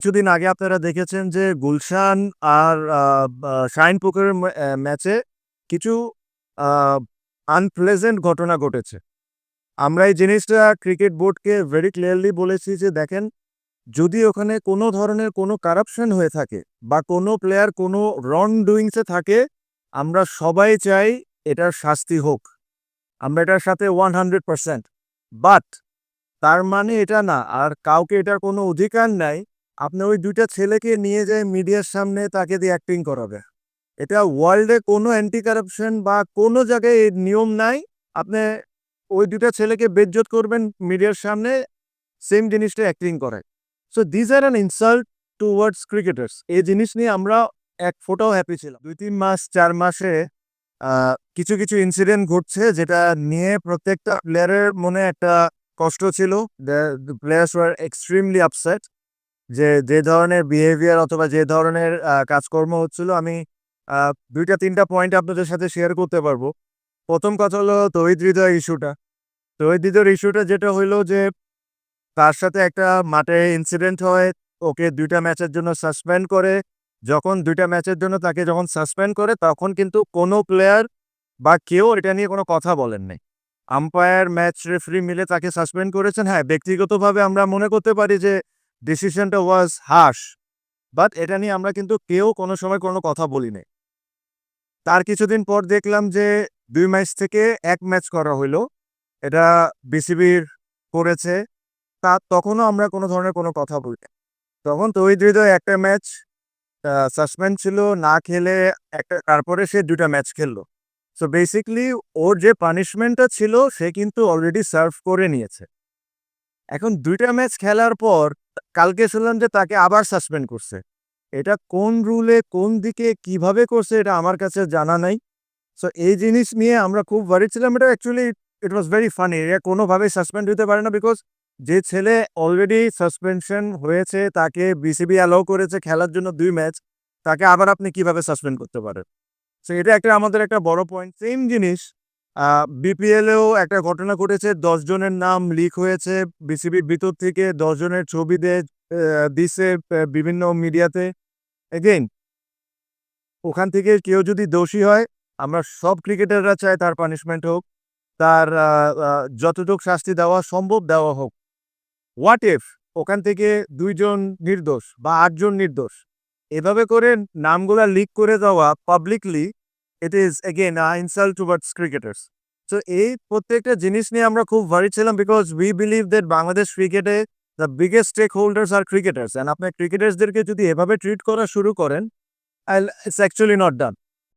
কিছুদিন আগে আপনারা দেখেছেন যে গুলশান আর শাহিনপুকুরের ম্যাচে কিছু আনপ্লেজেন্ট ঘটনা ঘটেছে। আমরা এই জিনিসটা ক্রিকেট বোর্ডকে ভেরি ক্লিয়ারলি বলেছি যে দেখেন, যদি ওখানে কোনো ধরনের কোনো কারাপশন হয়ে থাকে বা কোনো প্লেয়ার কোনো রং ডুইংসে থাকে, আমরা সবাই চাই এটার শাস্তি হোক। আমরা এটার সাথে ওয়ান হান্ড্রেড পার্সেন্ট বাট তার মানে এটা না, আর কাউকে এটার কোনো অধিকার নাই আপনি ওই দুইটা ছেলেকে নিয়ে যায় মিডিয়ার সামনে তাকে দিয়ে অ্যাক্টিং করাবে। এটা ওয়ার্ল্ডে কোনো অ্যান্টি কারাপশন বা কোনো জায়গায় নিয়ম নাই। আপনি ওই দুইটা ছেলেকে বেজ্জত করবেন মিডিয়ার সামনে সেম জিনিসটা অ্যাক্টিং করে। So these are an insult towards cricketers এই জিনিস নিয়ে আমরা এক ফোটাও হ্যাপি ছিলাম। দুই তিন মাস, চার মাসে কিছু কিছু ইনসিডেন্ট ঘটছে যেটা নিয়ে প্রত্যেকটা প্লেয়ারের মনে একটা কষ্ট ছিল। The players were extremely upset যে যে ধরনের বিহেভিয়ার অথবা যে ধরনের কাজকর্ম হচ্ছিল, আমি দুইটা, তিনটা পয়েন্ট আপনাদের সাথে শেয়ার করতে পারব। প্রথম কথা হলো তহিদ হৃদয় ইস্যুটা তহিদ হৃদয়ের ইস্যুটা যেটা হইল যে, তার সাথে একটা মাঠে ইনসিডেন্ট হয়, ওকে দুইটা ম্যাচের জন্য সাসপেন্ড করে। যখন দুইটা ম্যাচের জন্য তাকে যখন সাসপেন্ড করে, তখন কিন্তু কোনো প্লেয়ার বা কেউ এটা নিয়ে কোনো কথা বলেন নাই। আম্পায়ার ম্যাচ রেফারি মিলে তাকে সাসপেন্ড করেছেন। হ্যাঁ ব্যক্তিগতভাবে আমরা মনে করতে পারি যে ডিসিশনটা ওয়াজ হার্শ বাট এটা নিয়ে আমরা কিন্তু কেউ কোনো সময় কোনো কথা বলি তার কিছুদিন পর দেখলাম যে দুই ম্যাচ থেকে এক ম্যাচ করা হইল, এটা বিসিবির করেছে, তা তখনও আমরা কোনো ধরনের কোনো কথা বলি। তখন হৃদয় একটা ম্যাচ সাসপেন্ড ছিল, না খেলে একটা, তারপরে সে দুটা ম্যাচ খেললো। সো বেসিকলি ওর যে পানিশমেন্টটা ছিল, সে কিন্তু অলরেডি সার্ভ করে নিয়েছে। এখন দুইটা ম্যাচ খেলার পর কালকে শুনলাম যে তাকে আবার সাসপেন্ড করছে। এটা কোন রুলে কোন দিকে, কীভাবে করছে, এটা আমার কাছে জানা নাই। সো এই জিনিস নিয়ে আমরা খুব ওয়ারি ছিলাম। এটা actually it was very funny এটা কোনোভাবেই সাসপেন্ড হতে পারে না বিকজ যে ছেলে অলরেডি সাসপেনশন হয়েছে, তাকে বিসিবি অ্যালাউ করেছে খেলার জন্য দুই ম্যাচ তাকে আবার আপনি কীভাবে সাসপেন্ড করতে পারেন? সো এটা একটা আমাদের একটা বড় পয়েন্ট সেম জিনিস বিপিএলেও একটা ঘটনা ঘটেছে। জনের নাম লিক হয়েছে। বিসিবির ভিতর থেকে জনের ছবি দিছে বিভিন্ন মিডিয়াতে। এগেইন ওখান থেকে কেউ যদি দোষী হয়, আমরা সব ক্রিকেটাররা চাই তার পানিশমেন্ট হোক, তার যতটুকু শাস্তি দেওয়া সম্ভব দেওয়া হোক। হোয়াট ইফ ওখান থেকে দুইজন নির্দোষ বা আটজন নির্দোষ? এভাবে করে নামগুলা লিক করে দেওয়া publicly it is again insult towards cricketers তো এই প্রত্যেকটা জিনিস নিয়ে আমরা খুব ভারি ছিলাম because we believe that Bangladesh ক্রিকেটে the biggest stakeholders are cricketers and আপনার ক্রিকেটার্সদেরকে যদি এভাবে ট্রিট করা শুরু করেন ইটস অ্যাকচুয়ালি নট ডান